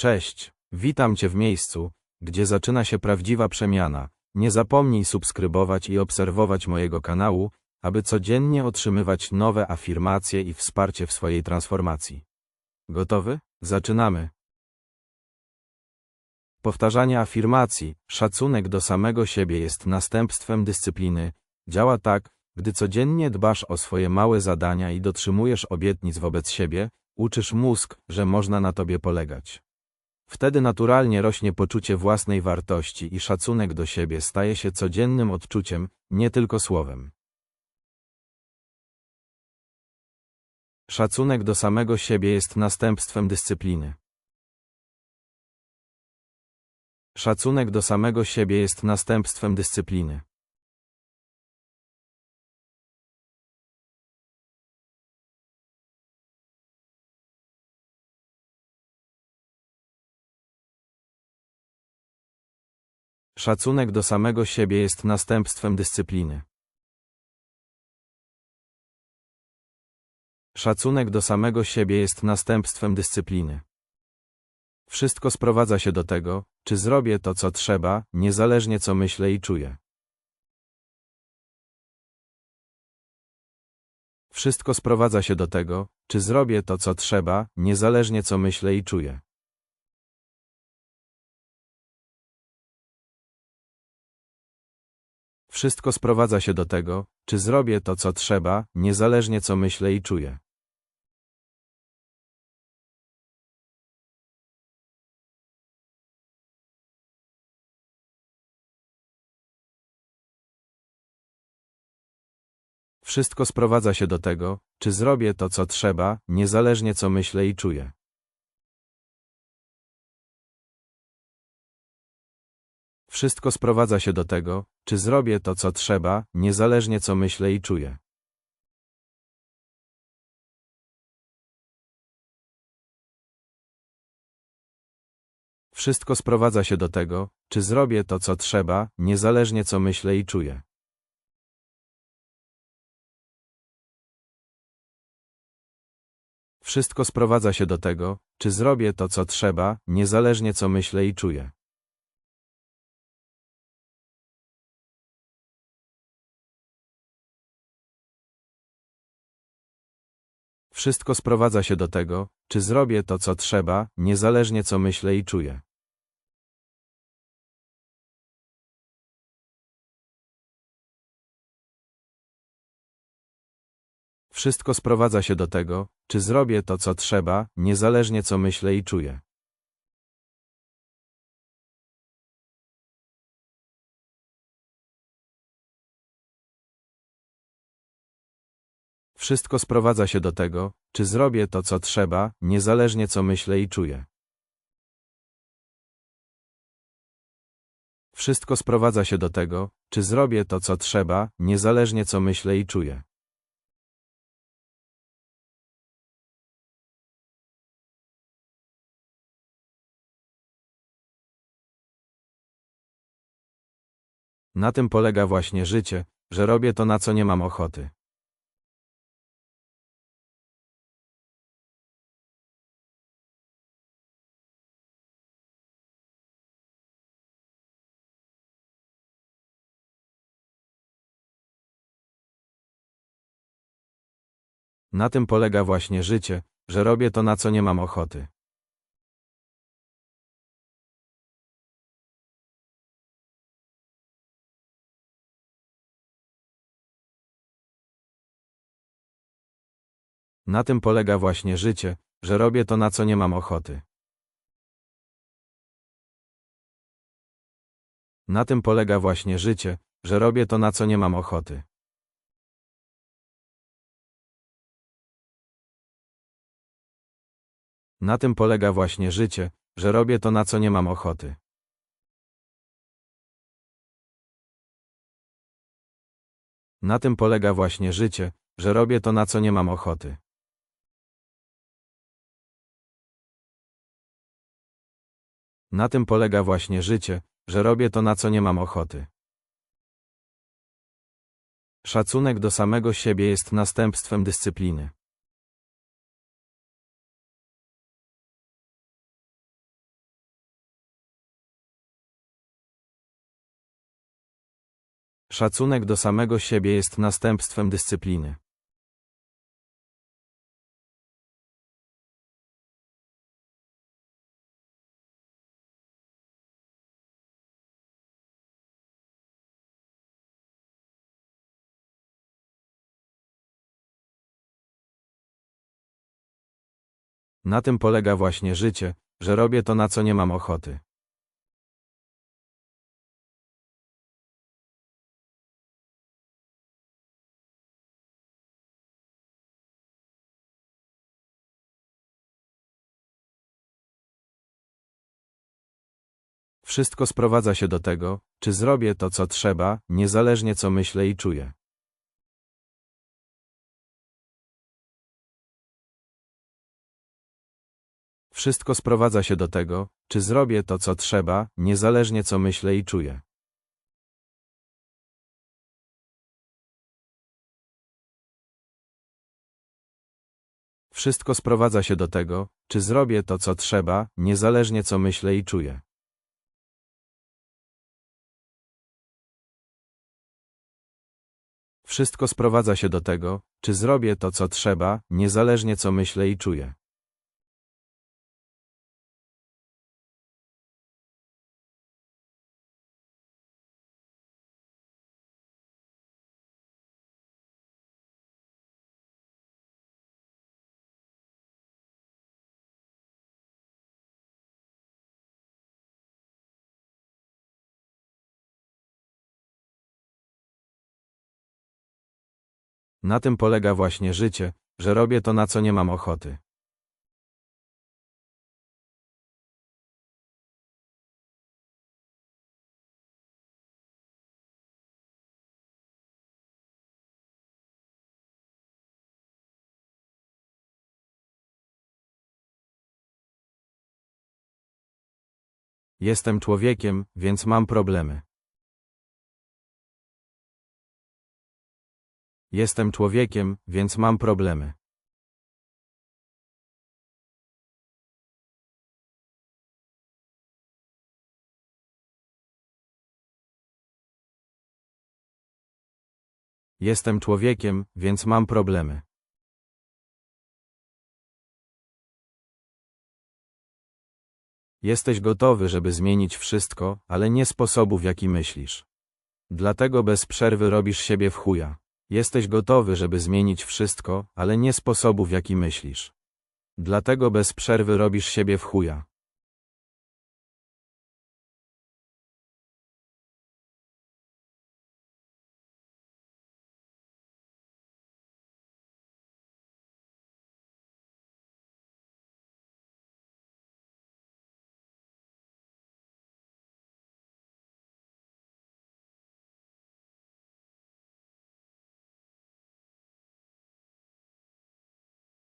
Cześć, witam Cię w miejscu, gdzie zaczyna się prawdziwa przemiana. Nie zapomnij subskrybować i obserwować mojego kanału, aby codziennie otrzymywać nowe afirmacje i wsparcie w swojej transformacji. Gotowy? Zaczynamy. Powtarzanie afirmacji, szacunek do samego siebie jest następstwem dyscypliny. Działa tak, gdy codziennie dbasz o swoje małe zadania i dotrzymujesz obietnic wobec siebie, uczysz mózg, że można na tobie polegać. Wtedy naturalnie rośnie poczucie własnej wartości i szacunek do siebie staje się codziennym odczuciem, nie tylko słowem. Szacunek do samego siebie jest następstwem dyscypliny. Szacunek do samego siebie jest następstwem dyscypliny. Szacunek do samego siebie jest następstwem dyscypliny. Szacunek do samego siebie jest następstwem dyscypliny. Wszystko sprowadza się do tego, czy zrobię to, co trzeba, niezależnie co myślę i czuję. Wszystko sprowadza się do tego, czy zrobię to, co trzeba, niezależnie co myślę i czuję. Wszystko sprowadza się do tego, czy zrobię to, co trzeba, niezależnie co myślę i czuję. Wszystko sprowadza się do tego, czy zrobię to, co trzeba, niezależnie co myślę i czuję. Wszystko sprowadza się do tego, czy zrobię to, co trzeba, niezależnie co myślę i czuję. Wszystko sprowadza się do tego, czy zrobię to, co trzeba, niezależnie co myślę i czuję. Wszystko sprowadza się do tego, czy zrobię to, co trzeba, niezależnie co myślę i czuję. Wszystko sprowadza się do tego, czy zrobię to, co trzeba, niezależnie co myślę i czuję. Wszystko sprowadza się do tego, czy zrobię to, co trzeba, niezależnie co myślę i czuję. Wszystko sprowadza się do tego, czy zrobię to, co trzeba, niezależnie co myślę i czuję. Wszystko sprowadza się do tego, czy zrobię to, co trzeba, niezależnie co myślę i czuję. Na tym polega właśnie życie, że robię to, na co nie mam ochoty. Na tym polega właśnie życie, że robię to, na co nie mam ochoty. Na tym polega właśnie życie, że robię to, na co nie mam ochoty. Na tym polega właśnie życie, że robię to, na co nie mam ochoty. Na tym polega właśnie życie, że robię to, na co nie mam ochoty. Na tym polega właśnie życie, że robię to, na co nie mam ochoty. Na tym polega właśnie życie, że robię to, na co nie mam ochoty. Szacunek do samego siebie jest następstwem dyscypliny. Szacunek do samego siebie jest następstwem dyscypliny. Na tym polega właśnie życie, że robię to, na co nie mam ochoty. Wszystko sprowadza się do tego, czy zrobię to, co trzeba, niezależnie co myślę i czuję. Wszystko sprowadza się do tego, czy zrobię to, co trzeba, niezależnie co myślę i czuję. Wszystko sprowadza się do tego, czy zrobię to, co trzeba, niezależnie co myślę i czuję. Wszystko sprowadza się do tego, czy zrobię to, co trzeba, niezależnie co myślę i czuję. Na tym polega właśnie życie, że robię to, na co nie mam ochoty. Jestem człowiekiem, więc mam problemy. Jestem człowiekiem, więc mam problemy. Jestem człowiekiem, więc mam problemy. Jesteś gotowy, żeby zmienić wszystko, ale nie sposobu, w jaki myślisz. Dlatego bez przerwy robisz siebie w chuja. Jesteś gotowy, żeby zmienić wszystko, ale nie sposobu, w jaki myślisz. Dlatego bez przerwy robisz siebie w chuja.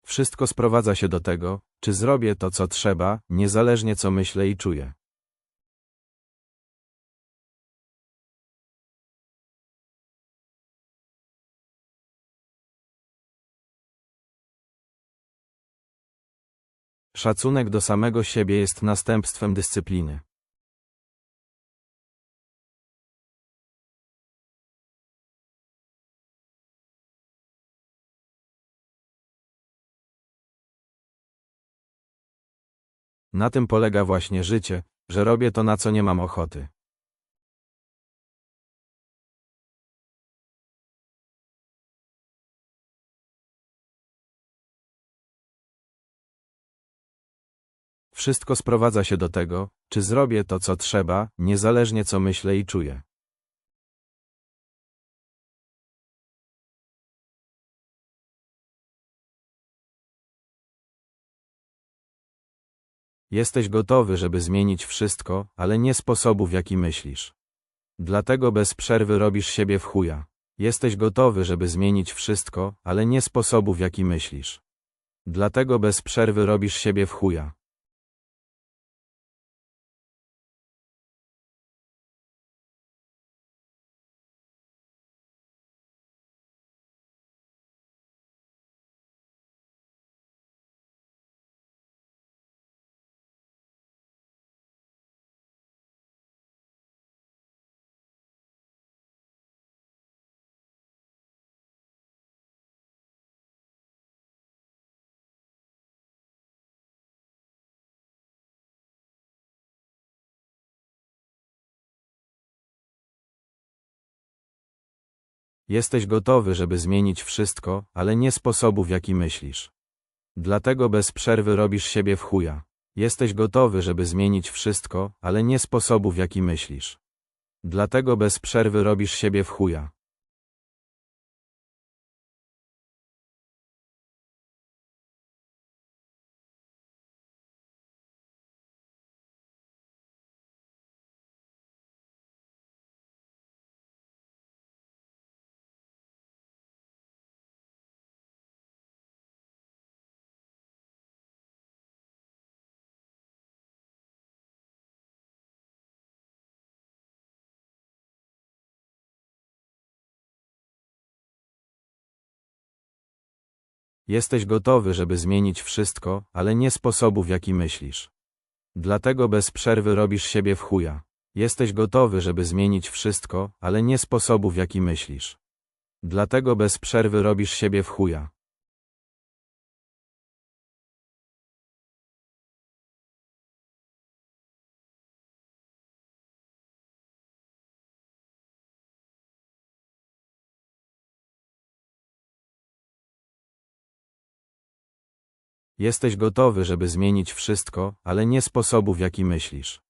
Wszystko sprowadza się do tego, czy zrobię to, co trzeba, niezależnie co myślę i czuję. Szacunek do samego siebie jest następstwem dyscypliny. Na tym polega właśnie życie, że robię to, na co nie mam ochoty. Wszystko sprowadza się do tego, czy zrobię to, co trzeba, niezależnie co myślę i czuję. Jesteś gotowy, żeby zmienić wszystko, ale nie sposobu, w jaki myślisz. Dlatego bez przerwy robisz siebie w chuja. Jesteś gotowy, żeby zmienić wszystko, ale nie sposobu, w jaki myślisz. Dlatego bez przerwy robisz siebie w chuja. Jesteś gotowy, żeby zmienić wszystko, ale nie sposobu, w jaki myślisz. Dlatego bez przerwy robisz siebie w chuja. Jesteś gotowy, żeby zmienić wszystko, ale nie sposobu, w jaki myślisz. Dlatego bez przerwy robisz siebie w chuja. Jesteś gotowy, żeby zmienić wszystko, ale nie sposobu, w jaki myślisz. Dlatego bez przerwy robisz siebie w chuja. Jesteś gotowy, żeby zmienić wszystko, ale nie sposobu, w jaki myślisz. Dlatego bez przerwy robisz siebie w chuja. Jesteś gotowy, żeby zmienić wszystko, ale nie sposobu, w jaki myślisz.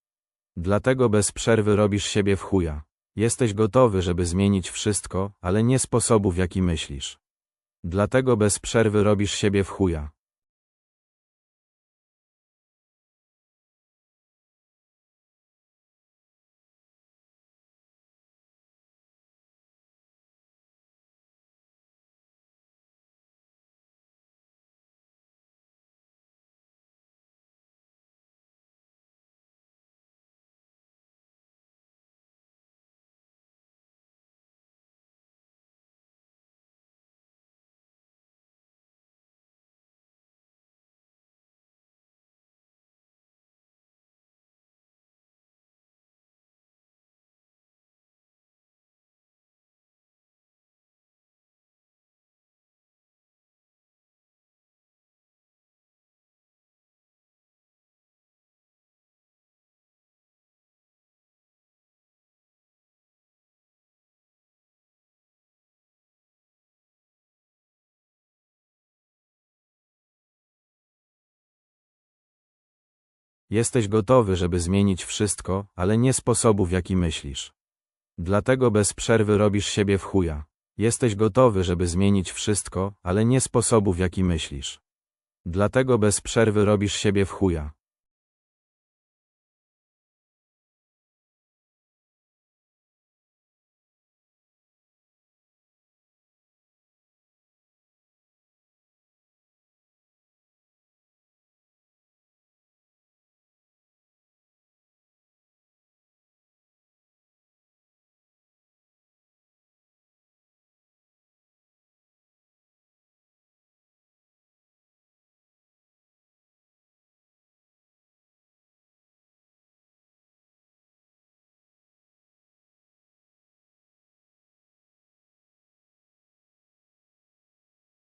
Dlatego bez przerwy robisz siebie w chuja. Jesteś gotowy, żeby zmienić wszystko, ale nie sposobu, w jaki myślisz. Dlatego bez przerwy robisz siebie w chuja. Jesteś gotowy, żeby zmienić wszystko, ale nie sposobu, w jaki myślisz. Dlatego bez przerwy robisz siebie w chuja. Jesteś gotowy, żeby zmienić wszystko, ale nie sposobu, w jaki myślisz. Dlatego bez przerwy robisz siebie w chuja.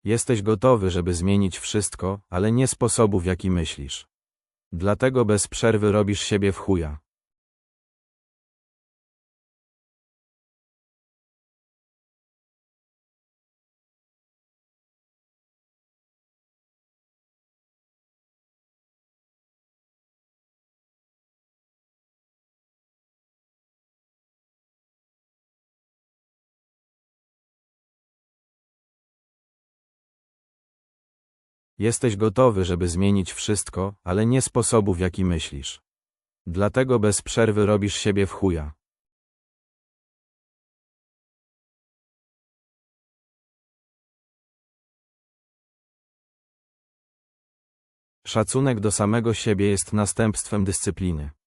Jesteś gotowy, żeby zmienić wszystko, ale nie sposobu, w jaki myślisz. Dlatego bez przerwy robisz siebie w chuja. Jesteś gotowy, żeby zmienić wszystko, ale nie sposobu, w jaki myślisz. Dlatego bez przerwy robisz siebie w chuja. Szacunek do samego siebie jest następstwem dyscypliny.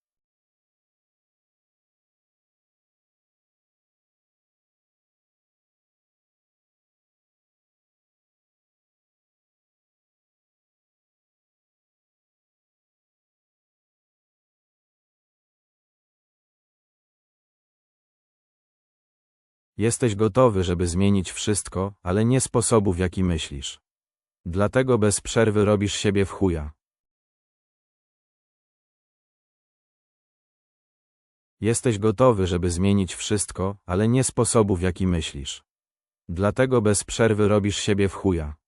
Jesteś gotowy, żeby zmienić wszystko, ale nie sposobu, w jaki myślisz. Dlatego bez przerwy robisz siebie w chuja. Jesteś gotowy, żeby zmienić wszystko, ale nie sposobu, w jaki myślisz. Dlatego bez przerwy robisz siebie w chuja.